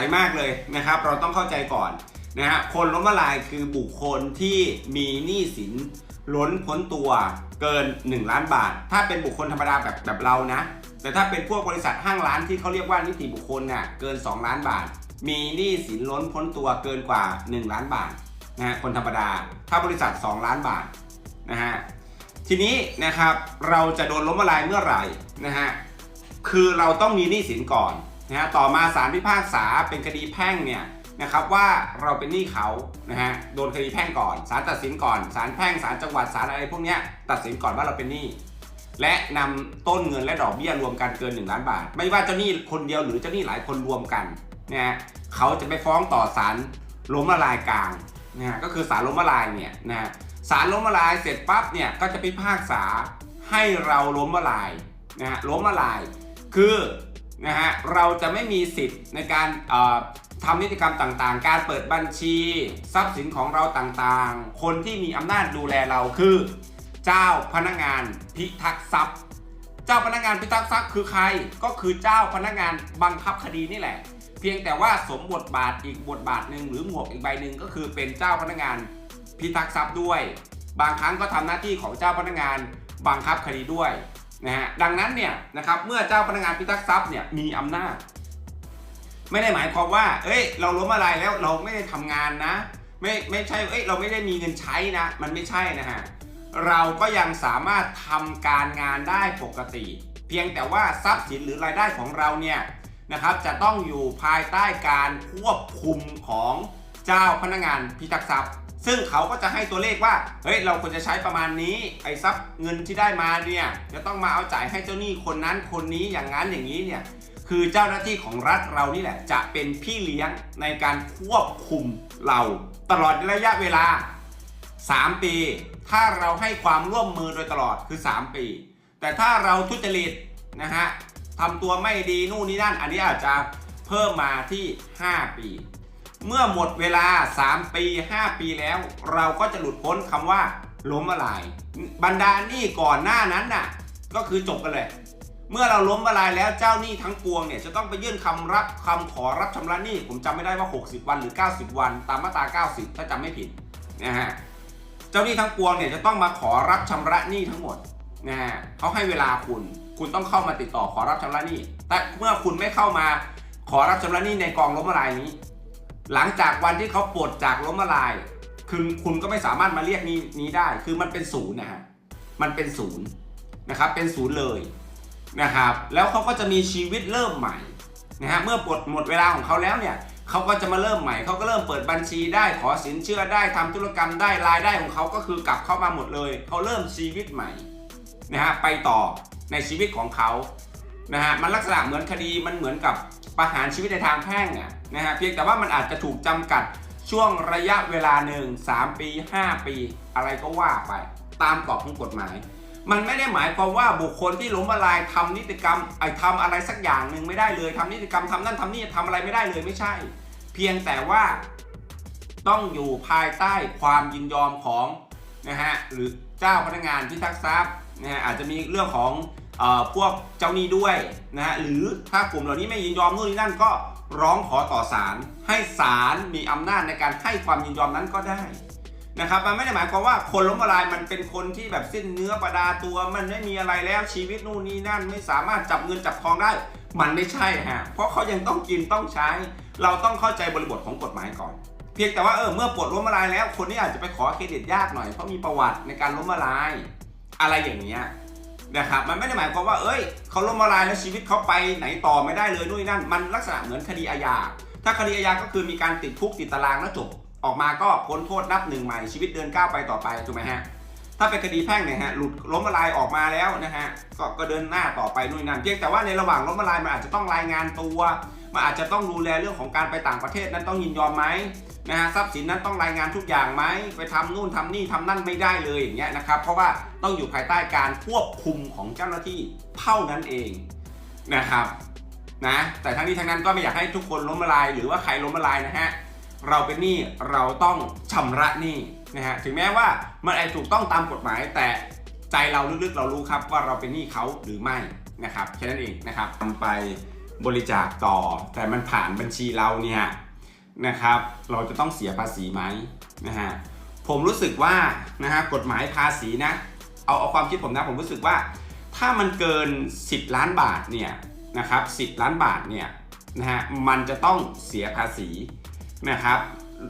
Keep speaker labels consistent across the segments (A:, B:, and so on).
A: สัยมากเลยนะครับ เราต้องเข้าใจก่อนนะฮะคนล้มละลายคือบุคคลที่มีหนี้สินล้นพ้นตัวเกิน 1 ล้านบาท ถ้าเป็นบุคคลธรรมดาแบบแบบเรานะ แต่ถ้าเป็นพวกบริษัทห้างร้านที่เขาเรียกว่านิติบุคคลน่ะเกิน 2 ล้านบาท มีหนี้สินล้นพ้นตัวเกินกว่า 1 ล้านบาทนะฮะคนธรรมดา ถ้าบริษัท 2 ล้านบาทนะฮะทีนี้นะครับเราจะโดนล้มละลายเมื่อไหร่นะฮะคือเราต้องมีหนี้สินก่อน นะฮะต่อมาศาลพิพากษาเป็นคดีแพ่งเนี่ยนะครับว่าเราเป็นหนี้เขานะฮะโดนคดีแพ่งก่อนศาลตัดสินก่อนศาลแพ่งศาลจังหวัดศาลอะไรพวกเนี้ยตัดสินก่อนว่าเราเป็นหนี้และนำต้นเงินและดอกเบี้ยรวมกันเกิน 1 ล้านบาท ไม่ว่าเจ้าหนี้คนเดียวหรือเจ้าหนี้หลายคนรวมกันนะฮะเขาจะไปฟ้องต่อศาลล้มละลายกลางนะฮะก็คือศาลล้มละลายเนี่ยนะฮะศาลล้มละลายเสร็จปั๊บเนี่ยก็จะพิพากษาให้เราล้มละลายนะฮะล้มละลาย คือ นะฮะเราจะไม่มีสิทธิ์ในการทำนิติกรรมต่างๆ การเปิดบัญชี ทรัพย์สินของเราต่างๆ คนที่มีอำนาจดูแลเราคือ เจ้าพนักงานพิทักษ์ทรัพย์ เจ้าพนักงานพิทักษ์ทรัพย์คือใคร ก็คือเจ้าพนักงานบังคับคดีนี่แหละ เพียงแต่ว่าสมบทบาทอีกบทบาทหนึ่งหรือหมวกอีกใบหนึ่งก็คือเป็นเจ้าพนักงานพิทักษ์ทรัพย์ด้วย บางครั้งก็ทำหน้าที่ของเจ้าพนักงานบังคับคดีด้วย นะฮะดังนั้นเนี่ยนะครับเมื่อเจ้าพนักงานพิทักษ์ทรัพย์เนี่ยมีอำนาจ ไม่ได้หมายความว่า เอ้ย เราล้มละลายแล้วเราไม่ได้ทำงานนะ ไม่ไม่ใช่เอ้ยเราไม่ได้มีเงินใช้นะ มันไม่ใช่นะฮะเราก็ยังสามารถทำการงานได้ปกติ เพียงแต่ว่าทรัพย์สินหรือรายได้ของเราเนี่ยนะครับจะต้องอยู่ภายใต้การควบคุมของเจ้าพนักงานพิทักษ์ทรัพย์ ซึ่งเขาก็จะให้ตัวเลขว่า เฮ้ย เราควรจะใช้ประมาณนี้ ไอ้ทรัพย์เงินที่ได้มาเนี่ย จะต้องมาเอาจ่ายให้เจ้าหนี้คนนั้นคนนี้อย่างนั้นอย่างนี้เนี่ย คือเจ้าหน้าที่ของรัฐเรานี่แหละ จะเป็นพี่เลี้ยงในการควบคุมเรา ตลอดระยะเวลา 3 ปี ถ้าเราให้ความร่วมมือโดยตลอดคือ 3 ปี แต่ถ้าเราทุจริตนะฮะทำตัวไม่ดีนู่นนี่นั่น อันนี้อาจจะเพิ่มมาที่ 5 ปี เมื่อหมดเวลา 3 ปี 5 ปีแล้ว เราก็จะหลุดพ้นคำว่าล้มละลาย บรรดาหนี้ก่อนหน้านั้นน่ะ ก็คือจบกันเลย เมื่อเราล้มละลายแล้วเจ้าหนี้ทั้งปวงเนี่ยจะต้องไปยื่นคำรับคำขอรับชำระหนี้ผมจำไม่ได้ว่า 60 วันหรือ 90 วัน ตามมาตรา 90 ถ้าจำไม่ผิดนะฮะเจ้าหนี้ทั้งปวงเนี่ยจะต้องมาขอรับชำระหนี้ทั้งหมดนะฮะเขาให้เวลาคุณ คุณต้องเข้ามาติดต่อขอรับชำระหนี้แต่เมื่อคุณไม่เข้ามาขอรับชำระหนี้ในกองล้มละลายนี้ หลังจากวันที่เขาปลดจากล้มละลาย คือคุณก็ไม่สามารถมาเรียกนี้นี้ได้ คือมันเป็นศูนย์นะฮะ มันเป็นศูนย์นะครับ เป็นศูนย์เลยนะครับ แล้วเขาก็จะมีชีวิตเริ่มใหม่นะฮะ เมื่อปลดหมดเวลาของเขาแล้วเนี่ยเขาก็จะมาเริ่มใหม่ เขาก็เริ่มเปิดบัญชีได้ ขอสินเชื่อได้ทำธุรกรรมได้รายได้ของเขาก็คือกลับเข้ามาหมดเลย เขาเริ่มชีวิตใหม่นะฮะ ไปต่อในชีวิตของเขานะฮะ มันลักษณะเหมือนคดี มันเหมือนกับ ประหารชีวิตในทางแพ่งอะนะฮะเพียงแต่ว่ามันอาจจะถูกจำกัดช่วงระยะเวลาหนึ่ง3ปี 5 ปี อะไรก็ว่าไป ตามกรอบของกฎหมาย มันไม่ได้หมายความว่าบุคคลที่ล้มละลายทำนิติกรรมไอ้ทำอะไรสักอย่างหนึ่งไม่ได้เลยทำนิติกรรมทำนั่นทำนี่ทำอะไรไม่ได้เลยไม่ใช่ เพียงแต่ว่าต้องอยู่ภายใต้ความยินยอมของนะฮะหรือเจ้าพนักงานพิทักษ์ทรัพย์นะฮะอาจจะมีเรื่องของ พวกเจ้าหนี้ด้วยนะฮะหรือถ้ากลุ่มเหล่านี้ไม่ยินยอมนู่นนี่นั่นก็ร้องขอต่อศาลให้ศาลมีอำนาจในการให้ความยินยอมนั้นก็ได้นะครับมันไม่ได้หมายความว่าคนล้มละลายมันเป็นคนที่แบบสิ้นเนื้อประดาตัวมันไม่มีอะไรแล้วชีวิตนู่นนี่นั่น ไม่สามารถจับเงินจับทองได้ มันไม่ใช่ฮะเพราะเขายังต้องกินต้องใช้ เราต้องเข้าใจบริบทของกฎหมายก่อน เพียงแต่ว่าเออเมื่อปลดล้มละลายแล้ว คนนี้อาจจะไปขอเครดิตยากหน่อยเพราะมีประวัติในการล้มละลาย อะไรอย่างเงี้ย นะครับมันไม่ได้หมายความว่าเอ้ยเขาล้มละลายแล้วชีวิตเขาไปไหนต่อไม่ได้เลยนู่นนั่น มันลักษณะเหมือนคดีอาญาถ้าคดีอาญาก็คือมีการติดคุกติดตารางแล้วจบออกมาก็พ้นโทษนับหนึ่งใหม่ชีวิตเดินก้าวไปต่อไปถูกไหมฮะถ้าเป็นคดีแพ่งเนี่ยฮะหลุดล้มละลายออกมาแล้วนะฮะก็ก็เดินหน้าต่อไปนู่นนั่นเพียงแต่ว่าในระหว่างล้มละลายมันอาจจะต้องรายงานตัวมันอาจจะต้องดูแลเรื่องของการไปต่างประเทศนั้นต้องยินยอมไหม นะฮะทรัพย์สินนั้นต้องรายงานทุกอย่างไหมไปทำนู่นทำนี่ทำนั่นไม่ได้เลยอย่างเงี้ยนะครับเพราะว่าต้องอยู่ภายใต้การควบคุมของเจ้าหน้าที่เท่านั้นเองนะครับนะแต่ทั้งนี้ทั้งนั้นก็ไม่อยากให้ทุกคนล้มละลาย หรือว่าใครล้มละลายนะฮะเราเป็นหนี้เราต้องชำระหนี้นะฮะถึงแม้ว่ามันอาจถูกต้องตามกฎหมาย แต่ใจเราลึกๆเรารู้ครับว่าเราเป็นหนี้เขาหรือไม่นะครับแค่นั้นเองนะครับทำไปบริจาคต่อแต่มันผ่านบัญชีเราเนี่ย นะครับ เราจะต้องเสียภาษีไหมนะฮะผมรู้สึกว่านะฮะกฎหมายภาษีนะเอาเอาความคิดผมนะผมรู้สึกว่า ถ้ามันเกิน 10 ล้านบาทเนี่ยนะครับ10 ล้านบาทเนี่ยนะฮะมันจะต้องเสียภาษีนะครับ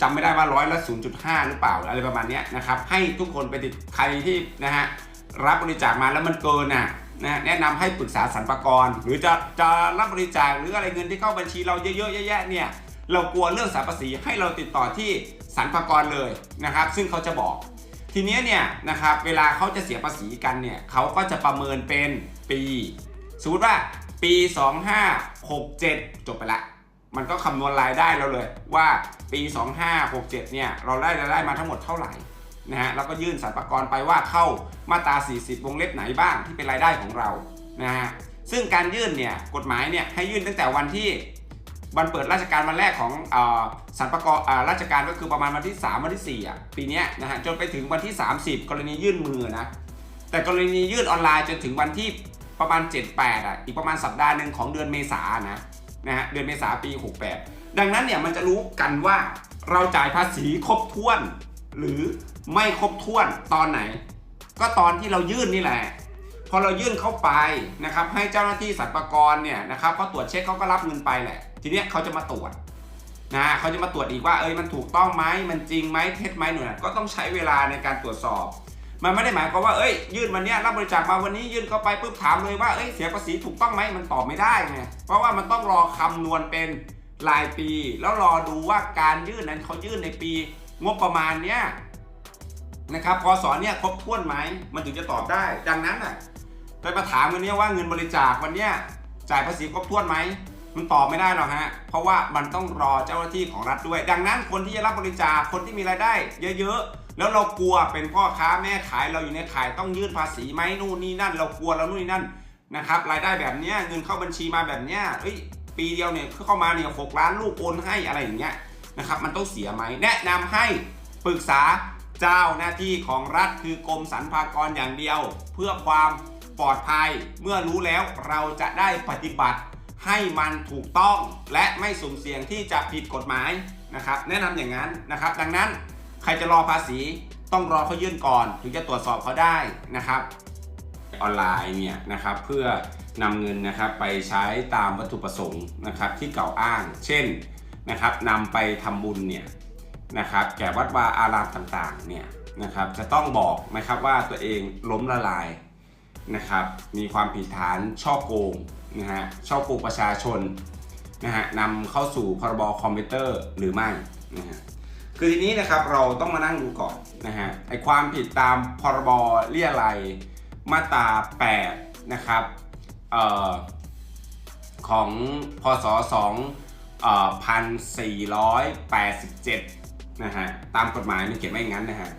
A: จำไม่ได้ว่าร้อยละ 0.5 หรือเปล่าอะไรประมาณนี้นะครับให้ทุกคนไปติดใครที่นะฮะรับบริจาคมาแล้วมันเกินน่ะนะแนะนำให้ปรึกษาสรรพากร หรือจะจะรับบริจาคหรืออะไรเงินที่เข้าบัญชีเราเยอะๆแยะๆเนี่ย เรากลัวเรื่องสารภาษีให้เราติดต่อที่สรรพากรเลยนะครับ ซึ่งเขาจะบอก ทีนี้เนี่ยนะครับเวลาเขาจะเสียภาษีกันเนี่ยเขาก็จะประเมินเป็นปี สมมติว่าปี 2567 จบไปละ มันก็คำนวณรายได้เราเลยว่าปี 2567 เนี่ยเราได้รายได้มาทั้งหมดเท่าไหร่นะฮะแล้วก็ยื่นสรรพากรไปว่าเข้ามาตรา 40 วงเล็บไหนบ้างที่เป็นรายได้ของเรานะฮะซึ่งการยื่นเนี่ยกฎหมายเนี่ยให้ยื่นตั้งแต่วันที่ วันเปิดราชการวันแรกของอสรรพากรราชการก็คือประมาณวันที่ 3 วันที่ 4 อะ ปีนี้นะฮะจนไปถึงวันที่ 30 กรณียื่นมือนะ แต่กรณียื่นออนไลน์จนถึงวันที่ประมาณ 78 อะ อีกประมาณสัปดาห์หนึ่งของเดือนเมษานะนะฮะเดือนเมษาปี 68 ดังนั้นเนี่ยมันจะรู้กันว่าเราจ่ายภาษีครบถ้วน หรือไม่ครบถ้วนตอนไหน ก็ตอนที่เรายื่นนี่แหละพอเรายื่นเข้าไปนะครับให้เจ้าหน้าที่สรรพากรเนี่ยนะครับเขาตรวจเช็คเขาก็รับเงินไปแหละ ทีเนี้ยเขาจะมาตรวจนะเขาจะมาตรวจอีกว่าเอ้ยมันถูกต้องไหมมันจริงไหมเท็จไหมหน่วยก็ต้องใช้เวลาในการตรวจสอบ มันไม่ได้หมายความว่าเอ้ยยื่นวันนี้รับบริจาคมาวันนี้ยื่นเข้าไปปุ๊บถามเลยว่าเอ้ยเสียภาษีถูกต้องไหมมันตอบไม่ได้ไงเพราะว่ามันต้องรอคำนวณเป็นรายปี แล้วรอดูว่าการยื่นนั้นเขายื่นในปีงบประมาณเนี้ยนะครับพศเนี่ยครบถ้วนไหมมันถึงจะตอบได้ ดังนั้นอะไปมาถามวันเนี้ยว่าเงินบริจาควันเนี้ยจ่ายภาษีครบถ้วนไหม มันตอบไม่ได้หรอกฮะ เพราะว่ามันต้องรอเจ้าหน้าที่ของรัฐด้วย ดังนั้นคนที่จะรับบริจาค คนที่มีรายได้เยอะๆ แล้วเรากลัวเป็นพ่อค้าแม่ขายเราอยู่ในขายต้องยื่นภาษีไหมนู่นนี่นั่น เรากลัวเรานู่นนี่นั่นนะครับรายได้แบบนี้เงินเข้าบัญชีมาแบบนี้เอ้ยปีเดียวเนี่ยเข้ามาเนี่ยหกล้านลูกโอนให้อะไรอย่างเงี้ยนะครับมันต้องเสียไหมแนะนำให้ปรึกษาเจ้าหน้าที่ของรัฐคือกรมสรรพากรอย่างเดียว เพื่อความปลอดภัยเมื่อรู้แล้วเราจะได้ปฏิบัติ ให้มันถูกต้องและไม่สุ่มเสี่ยงที่จะผิดกฎหมายนะครับ แนะนำอย่างนั้นนะครับ ดังนั้นใครจะรอภาษีต้องรอเขายื่นก่อน ถึงจะตรวจสอบเขาได้นะครับ ออนไลน์เนี่ยนะครับเพื่อนำเงินนะครับไปใช้ตามวัตถุประสงค์นะครับที่เก่าอ้าง เช่นนะครับนำไปทำบุญเนี่ยนะครับแก่วัดวาอารามต่างๆเนี่ยนะครับจะต้องบอกนะครับว่าตัวเองล้มละลายนะครับมีความผิดฐานช่อโกง นะฮะช่อโกงประชาชนนะฮะนำเข้าสู่พรบคอมพิวเตอร์หรือไม่นะฮะคือทีนี้นะครับเราต้องมานั่งดูก่อนนะฮะไอความผิดตามพรบเรียอะไรยมาตรา8นะครับเอ่อของพศ2เอ่อ1487นะฮะตามกฎหมายมันเขียนไว้อย่างนั้นนะฮะ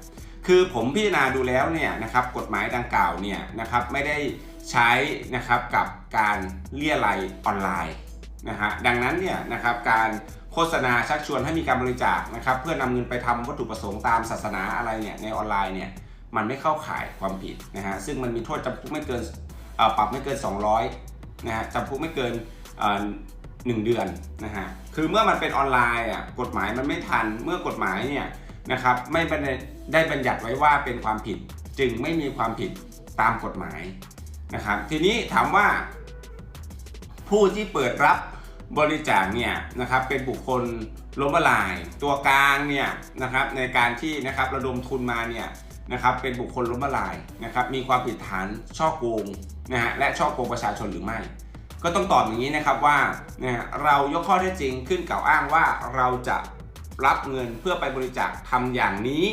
A: คือผมพิจารณาดูแล้วเนี่ยนะครับกฎหมายดังกล่าวเนี่ยนะครับไม่ได้ ใช้นะครับกับการเรียไรยออนไลน์นะฮะดังนั้นเนี่ยนะครับการโฆษณาชักชวนให้มีการบริจาคนะครับเพื่อนำเงินไปทำวัตถุประสงค์ตามศาสนาอะไรเนี่ยในออนไลน์เนี่ยมันไม่เข้าข่ายความผิดนะฮะซึ่งมันมีโทษจำคุกไม่เกินอ่อปรับไม่เกิน 200นะฮะจำคุกไม่เกินอ่อหนึ่งเดือนนะฮะคือเมื่อมันเป็นออนไลน์อะกฎหมายมันไม่ทันเมื่อกฎหมายเนี่ยนะครับไม่ได้บัญญัติไว้ว่าเป็นความผิดจึงไม่มีความผิดตามกฎหมาย นะครับทีนี้ถามว่า ผู้ที่เปิดรับบริจาคเนี่ยนะครับเป็นบุคคลล้มละลาย ตัวกลางเนี่ยนะครับในการที่นะครับระดมทุนมาเนี่ยนะครับเป็นบุคคลล้มละลายนะครับมีความผิดฐานช่อโกงนะฮะและช่อโกงประชาชนหรือไม่ ก็ต้องตอบอย่างนี้นะครับว่านะฮะเรายกข้อเท็จจริงขึ้นกล่าวอ้างว่าเราจะรับเงินเพื่อไปบริจาคทำอย่างนี้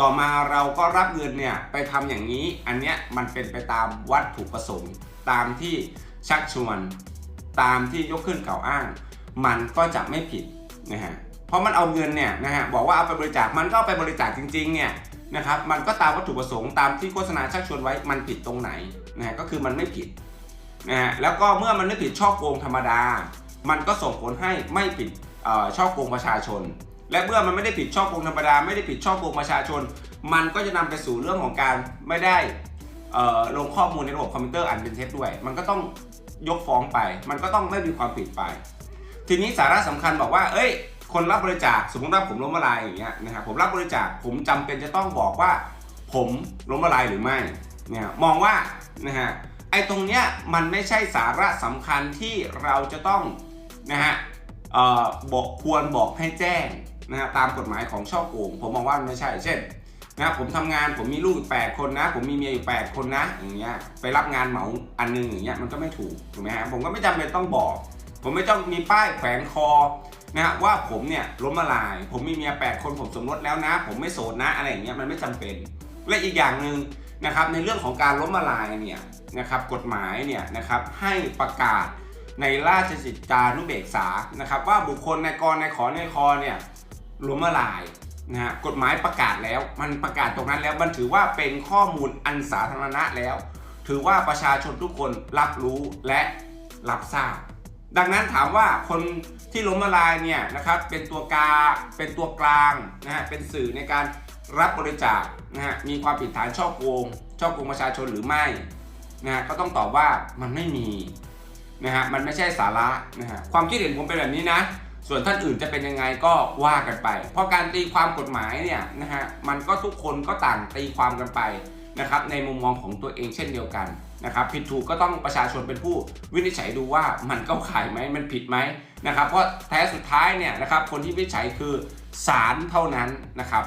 A: ต่อมาเราก็รับเงินเนี่ยไปทำอย่างนี้ อันเนี้ยมันเป็นไปตามวัตถุประสงค์ ตามที่ชักชวน ตามที่ยกขึ้นกล่าวอ้าง มันก็จะไม่ผิดนะฮะเพราะมันเอาเงินเนี่ยนะฮะบอกว่าเอาไปบริจาคมันก็เอาไปบริจาคจริงๆเนี่ยนะครับมันก็ตามวัตถุประสงค์ตามที่โฆษณาชักชวนไว้มันผิดตรงไหนนะฮะก็คือมันไม่ผิดนะฮะแล้วก็เมื่อมันไม่ผิดช่อโกงธรรมดา มันก็ส่งผลให้ไม่ผิดช่อโกงประชาชน และเมื่อมันไม่ได้ผิดช่อโกงธรรมดาไม่ได้ผิดช่อโกงประชาชน มันก็จะนำไปสู่เรื่องของการไม่ได้ลงข้อมูลในระบบคอมพิวเตอร์อันเป็นเท็จด้วย มันก็ต้องยกฟ้องไป มันก็ต้องไม่มีความผิดไป ทีนี้สาระสำคัญบอกว่า เอ้ย คนรับบริจาค สมมติว่าผมล้มละลายอย่างเงี้ยนะครับ ผมรับบริจาค ผมจำเป็นจะต้องบอกว่า ผมล้มละลายหรือไม่ เนี่ย มองว่า นะฮะ ไอ้ตรงเนี้ย มันไม่ใช่สาระสำคัญที่เราจะต้อง นะฮะเอ่อบอกควรบอกให้แจ้ง นะฮะตามกฎหมายของช่อโกงผมมองว่าไม่ใช่ เช่นนะผมทำงานผมมีลูกอีก8คนนะ ผมมีเมียอยู่8คนนะอย่างเงี้ยไปรับงานเหมาอันหนึงอย่างเงี้ยมันก็ไม่ถูกถูกไหมฮะผมก็ไม่จำเป็นต้องบอก ผมไม่ต้องมีป้ายแขวนคอนะฮะว่าผมเนี่ยล้มละลาย ผมมีเมีย8คนผมสมรสแล้วนะ ผมไม่โสดนะอะไรอย่างเงี้ยมันไม่จำเป็น และอีกอย่างหนึ่งนะครับในเรื่องของการล้มละลายเนี่ยนะครับกฎหมายเนี่ยนะครับให้ประกาศในราชกิจจานุเบกษานะครับว่าบุคคลในกรในขอในคอเนี่ย ล้มละลายนะฮะกฎหมายประกาศแล้ว มันประกาศตรงนั้นแล้วมันถือว่าเป็นข้อมูลอันสาธารณะแล้ว ถือว่าประชาชนทุกคนรับรู้และรับทราบ ดังนั้นถามว่าคนที่ล้มละลายเนี่ยนะครับเป็นตัวกาเป็นตัวกลางนะฮะเป็นสื่อในการรับบริจาคนะฮะมีความผิดฐานช่อโกงช่อโกงประชาชนหรือไม่นะฮะก็ต้องตอบว่ามันไม่มีนะฮะมันไม่ใช่สาระนะฮะความคิดเห็นผมเป็นแบบนี้นะ ส่วนท่านอื่นจะเป็นยังไงก็ว่ากันไป เพราะการตีความกฎหมายเนี่ยนะฮะมันก็ทุกคนก็ต่างตีความกันไปนะครับในมุมมองของตัวเองเช่นเดียวกันนะครับผิดถูกก็ต้องประชาชนเป็นผู้วินิจฉัยดูว่ามันเข้าข่ายไหมมันผิดไหมนะครับเพราะแท้สุดท้ายเนี่ยนะครับคนที่วินิจฉัยคือศาลเท่านั้นนะครับ